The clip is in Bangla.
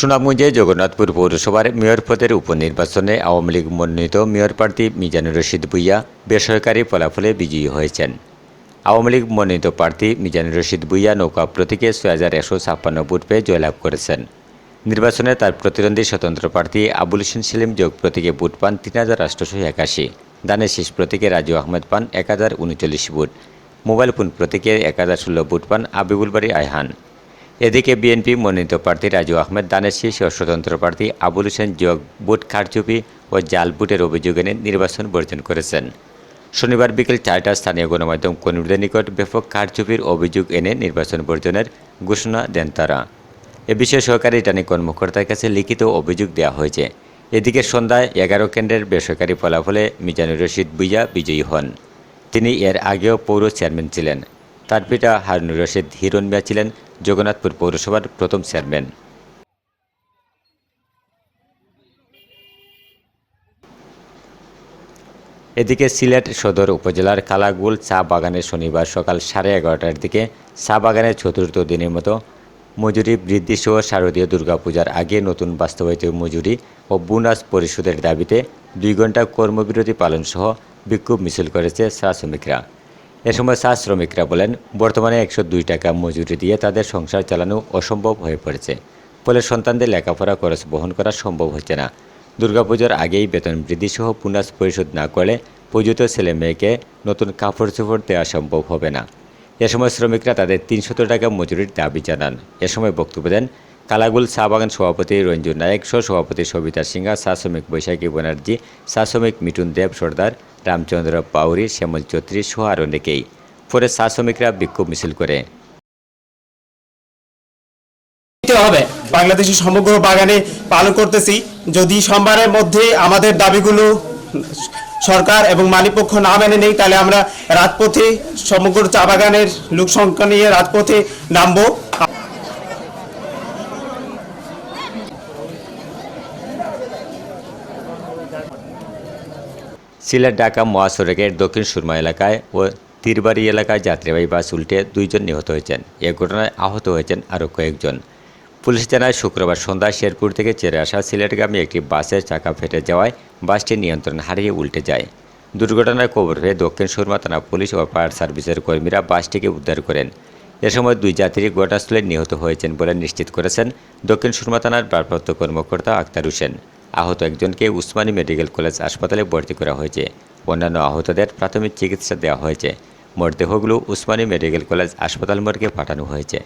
সুনামগঞ্জে জগন্নাথপুর পৌরসভার মেয়র পদের উপনির্বাচনে আওয়ামী লীগ মনোনীত মেয়র প্রার্থী মিজানুর রশিদ ভুইয়া বেসরকারি ফলাফলে বিজয়ী হয়েছেন। আওয়ামী লীগ মনোনীত প্রার্থী মিজানুর রশিদ ভুইয়া নৌকা প্রতীকে ছয় হাজার একশো ছাপ্পান্ন ভোট পেয়ে জয়লাভ করেছেন। নির্বাচনে তার প্রতিদ্বন্দ্বী স্বতন্ত্র প্রার্থী আবুল হোসেন সেলিম যোগ প্রতীকে ভোট পান তিন হাজার আটশোশো একাশি। দানের শেষ প্রতীকে রাজু আহমেদ পান এক হাজার উনচল্লিশ ভোট। মোবাইল ফোন প্রতীকে এক হাজার ষোলো ভোট পান আবিবুল বাড়ি আয়হান। এদিকে বিএনপি মনোনীত প্রার্থী রাজু আহমেদ, দানের শীর্ষ স্বতন্ত্র প্রার্থী আবুল হোসেন যোগ, বুট কারচুপি ও জাল বুটের অভিযোগ এনে নির্বাচন বর্জন করেছেন। শনিবার বিকেল চারটা স্থানীয় গণমাধ্যম কর্মীদের নিকট ব্যাপক কারচুপির অভিযোগ এনে নির্বাচন বর্জনের ঘোষণা দেন তারা। এ বিষয়ে সহকারী রিটার্নিং কর্মকর্তার কাছে লিখিত অভিযোগ দেওয়া হয়েছে। এদিকে সন্ধ্যায় এগারো কেন্দ্রের বেসরকারি ফলাফলে মিজানুর রশিদ বুইয়া বিজয়ী হন। তিনি এর আগেও পৌর চেয়ারম্যান ছিলেন। তার পিতা হারুনুর রশিদ হিরণ মিয়া ছিলেন। জগন্নাথপুর পৌরসভার প্রথম চেয়ারম্যান। এদিকে সিলেট সদর উপজেলার কালাগুল চা বাগানে শনিবার সকাল সাড়ে এগারোটার দিকে চা বাগানের চতুর্থ দিনের মতো মজুরি বৃদ্ধি সহ শারদীয় দুর্গাপূজার আগে নতুন বাস্তবায়িত মজুরি ও বোনাস পরিশোধের দাবিতে দুই ঘণ্টা কর্মবিরতি পালন সহ বিক্ষোভ মিছিল করেছে চা শ্রমিকরা। এ সময় চা শ্রমিকরা বলেন, বর্তমানে একশো দুই টাকা মজুরি দিয়ে তাদের সংসার চালানো অসম্ভব হয়ে পড়েছে। ফলে সন্তানদের লেখাপড়া খরচ বহন করা সম্ভব হচ্ছে না। দুর্গাপুজোর আগেই বেতন বৃদ্ধি সহ পুনাস পরিশোধ না করলে পুজোতে ছেলে মেয়েকে নতুন কাপড় চোপড় দেওয়া সম্ভব হবে না। এ সময় শ্রমিকরা তাদের তিনশত টাকা মজুরির দাবি জানান। এ সময় বক্তব্য দেন, কালাগুল চা বাগান সভাপতি রঞ্জু নায়ক সহ সভাপতি সবিতা সিংহা, চা শ্রমিক বৈশাখী ব্যানার্জি, চা শ্রমিক মিটুন দেব সর্দার রামচন্দ্র পাউরি, শ্যামল চৌধুরী সহ আর অনেকেই। পরে চা শ্রমিকরা বিক্ষোভ মিছিল করে। হবে। বাংলাদেশের সমগ্র বাগানে পালন করতেছি। যদি সোমবারের মধ্যে আমাদের দাবিগুলো সরকার এবং মালিকপক্ষ না মেনে নেই, তাহলে আমরা রাজপথে সমগ্র চা বাগানের লোক সংখ্যা নিয়ে রাজপথে নামবো। সিলেট, ঢাকা, মহাসড়কের দক্ষিণ সুরমা এলাকায় ও তীরবাড়ি এলাকায় যাত্রীবাহী বাস উল্টে দুইজন নিহত হয়েছেন। এ ঘটনায় আহত হয়েছেন আরও কয়েকজন। পুলিশ জানায়, শুক্রবার সন্ধ্যায় শেরপুর থেকে চেরে আসা সিলেটগামী একটি বাসের চাকা ফেটে যাওয়ায় বাসটি নিয়ন্ত্রণ হারিয়ে উল্টে যায়। দুর্ঘটনার খবর পেয়ে দক্ষিণ সুরমা থানা পুলিশ ও ফায়ার সার্ভিসের কর্মীরা বাসটিকে উদ্ধার করেন। এ সময় দুই যাত্রী ঘটনাস্থলে নিহত হয়েছেন বলে নিশ্চিত করেছেন দক্ষিণ সুরমা থানার ভারপ্রাপ্ত কর্মকর্তা আক্তার হোসেন। আহত একজনকে উসমানী মেডিকেল কলেজ হাসপাতালে ভর্তি করা হয়েছে। অন্যান্য আহতদের প্রাথমিক চিকিৎসা দেওয়া হয়েছে। মরদেহগুলো উসমানী মেডিকেল কলেজ হাসপাতাল মর্গে পাঠানো হয়েছে।